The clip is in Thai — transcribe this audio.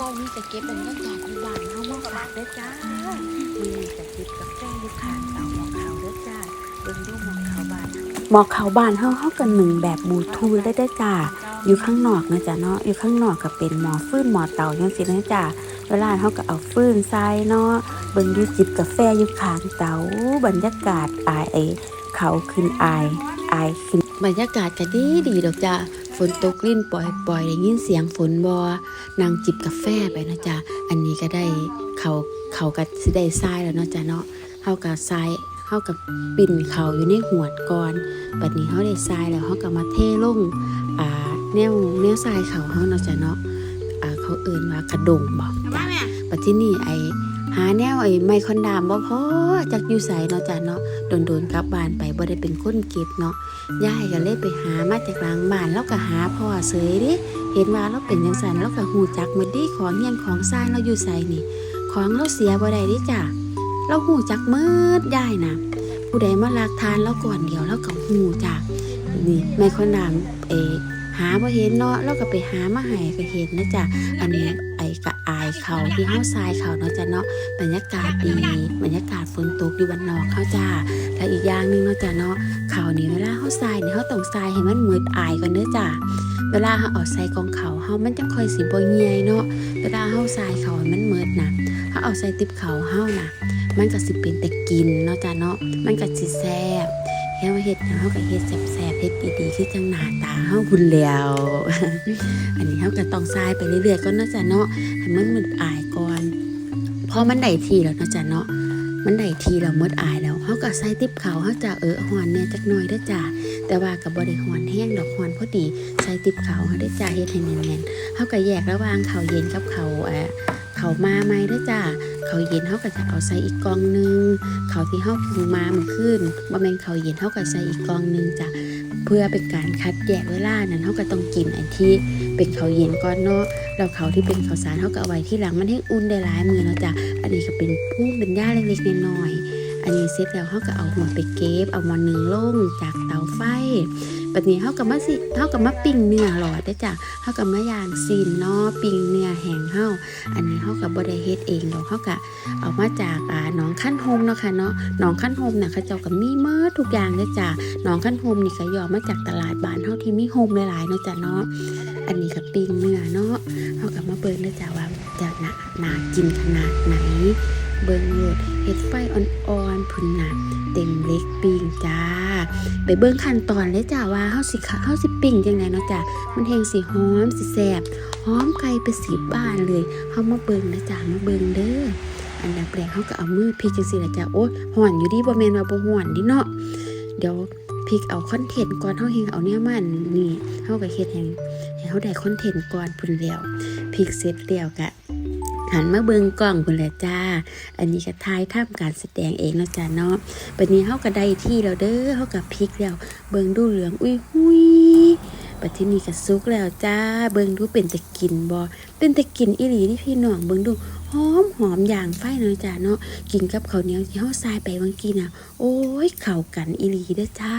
เก่านี่จะเก็บบรรยากาศอยู่บ้านเฮามาฝากเด้อจ้ามีจะจิบกาแฟอยู่ข้างเตาหมอขาวเด้อจ้าเบิ่งดูหมอขาวบ้านหมอขาวบ้านเฮาเฮากันหนึ่งแบบบลูทูธได้เด้อจ้าอยู่ข้างนอกนะจ๊ะเนาะอยู่ข้างนอกก็เป็นหมอฟืนหมอเตาจังซี่นะจ้าเวลาเฮาก็เอาฟืนใส่เนาะเบิ่งอยู่จิบกาแฟอยู่ข้างเตาบรรยากาศอายไอเขาขึ้นอายอายขึ้นบรรยากาศก็ดีดีดอกจ้า ฝนตกลิ่นปล่อยปล่อยได้ยินเสียงฝนบอนางจิบกาแฟไปนะจ๊ะอันนี้ก็ได้เขาเขาก็สิได้ทรายแล้วเนาะจ้ะเนาะเฮาก็ทรายเฮากับปิ่นเขาอยู่ในหวดก่อนบัดนี้เฮาได้ทรายแล้วเฮาก็มาเทลงอ่าแนวแนวทรายเขาเฮาเนาะจ้ะเนาะอ่าเขาเอิ่นว่ากระดงบอกจ้ะปัจจุนี่ไอ หาแนวไอ้ไมคอนดามบ่พอจักอยู่ไสเนาะจ้ะเนาะโดนๆกลับบ้านไปบ่ได้เป็นคนเก็บเนาะยายก็เลยไปหามาจากหลังบ้านแล้วก็หาพ่อเสยดิเห็นว่าเราเป็นจังซั่นแล้วก็ฮู้จักหมดดิของเฮียของซ่านเราอยู่ไสนี่ ของเราเสียบ่ได้ดิจ้ะเราฮู้จักมืดยายน่ะผู้ใดมาลักทานเราก่อนเดียวเราก็ฮู้จักนี่ไมคอนดามเอหาบ่เห็นเนาะแล้วก็ไปหามาให้ก็เห็นนะจ๊ะอันนี้ กะอายเขาที่เฮาทรายเขาเนาะจ้ะเนาะบรรยากาศดีบรรยากาศฝนตกอยู่บ้านนอกเขาจ้าแล้วอีกอย่างหนึงเนาะจ้ะเนาะเขานี่เวลาเฮาทรายนี่เฮาต้องทรายให้มันมืดอายก่อนเด้อจ้ะเวลาเฮาเอาใส่กองเขาเฮามันจังค่อยสิบ่เหี่ยเนาะเวลาเฮาทรายเขามันมืดนะเฮาเอาใส่ติบเขาเฮานะมันก็สิเป็นแต่กินเนาะจ้ะเนาะมันก็สิแซ่บ แค่ว่าเฮ็ดเฮาก็เฮ็ดแซ่บๆเฮ็ดดีๆคือจังหน้าตาเฮาพุ่นแล้ว อันนี้เฮาก็ต้องทรายไปเรื่อยๆก็เนาจะเนาะให้มันมันอายก่อนพอมันได้ทีแล้วเนาะจ้ะเนาะมันได้ทีแล้วหมดอายแล้วเฮาก็ใส่ติบเขาเฮาจะเออหอนแหน่จักหน่อยเด้อจ้ะแต่ว่าก็บ่ได้หอนแห้งดอกหอนพอดีใส่ติบเขาเฮาได้จ้ะเฮ็ดให้แน่นๆเฮาก็แยกระหว่างข้าวเย็นกับข้าวอ่ อข้ามาใหมด้อจ้ะข้าเย็นเฮาก็จะเอาใส่อีกกองหนึงเขาที่เฮาปรุงมาเมื่อคืนบ่แม่นเขาเย็นเฮาก็ใส่อีกกองหนึงจ้ะเพื่อเป็นการคัดแยกเวลานั้นเฮาก็ต้องกินอันที่เป็นเขาเย็นก่อนเนาะแล้วเขาที่เป็นเขาสารเฮาก็เอาไว้ที่หลังมันให้อุ่นได้หลายมือเนาะจ้ะอันนี้ก็เป็นพุ่มเป็นหญ้าเล็กๆน้อยๆอันนี้เสร็จแล้วเฮาก็เอาหัวไปเก็บเอามานึ่งลงจากเตาไฟ บัดนี้เฮาก็มาสิเฮาก็มาปิ้งเนื้อหลอดได้จ้ะเฮาก็มาย่างซีนเนาะปิ้งเนื้อแห้งเฮาอันนี้เฮาก็บ่ได้เฮ็ดเองดอกเฮาก็เอามาจากอ่าหนองขั้นโฮมเนาะค่ะเนาะหนองขั้นโฮมเนี่ยเขาเจ้าก็มีเมื่อทุกอย่างเลยจ้ะหนองขั้นโฮมนี่ก็ย่อมาจากตลาดบ้านเฮาที่มีโฮมหลายๆเนาะจ้ะเนาะอันนี้ก็ปิ้งเนื้อเนาะเฮาก็มาเบิ่งเลยจ้ะว่าจะน่าน่ากินขนาดไหนเบิ่งโลดเฮ็ดไฟอ่อนๆพุ่นน่ะเต็มเล็กปิ้งจ้า ไปเบิ่งขั้นตอนเลยจ้ะว่าเฮาสิขะเฮาสิปิ้งจังไดเนาะจ้ะมันแฮงสิหอมสิแซ่บหอมไกลไปสิบ้านเลยเฮามาเบิ่งนะจ้ะมาเบิ่งเด้ออันดับแรกเขาก็เอามือพลิกจังซี่ละจ้ะโอ้ห่อนอยู่ดีบ่แม่นว่าบ่ห่อนดิเนาะเดี๋ยวพลิกเอาคอนเทนต์ก่อนเฮาเฮงเอาเนี่ยมันนี่เฮาก็เฮ็ดให้ให้เฮาได้คอนเทนต์ก่อนพุ่นแล้วพลิกเสร็จแล้วก็ หันมาเบิงกล้องพุ่นแหละจ้า อันนี้ก็ทายทำการแสดงเองนะจ้ะเนาะบัดนี้เฮาก็ได้ที่แล้วเด้อเฮาก็พลิกแล้ว เบิงดูเหลืองอุ้ยหุยบัดทีนี้ก็สุกแล้วจ้า เบิงดูเป็นตะกินบ่เป็นตะกินอีหลีที่พี่น้องเบิงดูหอมหอมอย่างไฟเนาะจ้าเนาะกินกับข้าวเหนียวที่เฮาทรายไปเมื่อกี้น่ะ โอ้ยเข้ากันอีหลีเด้อจ้า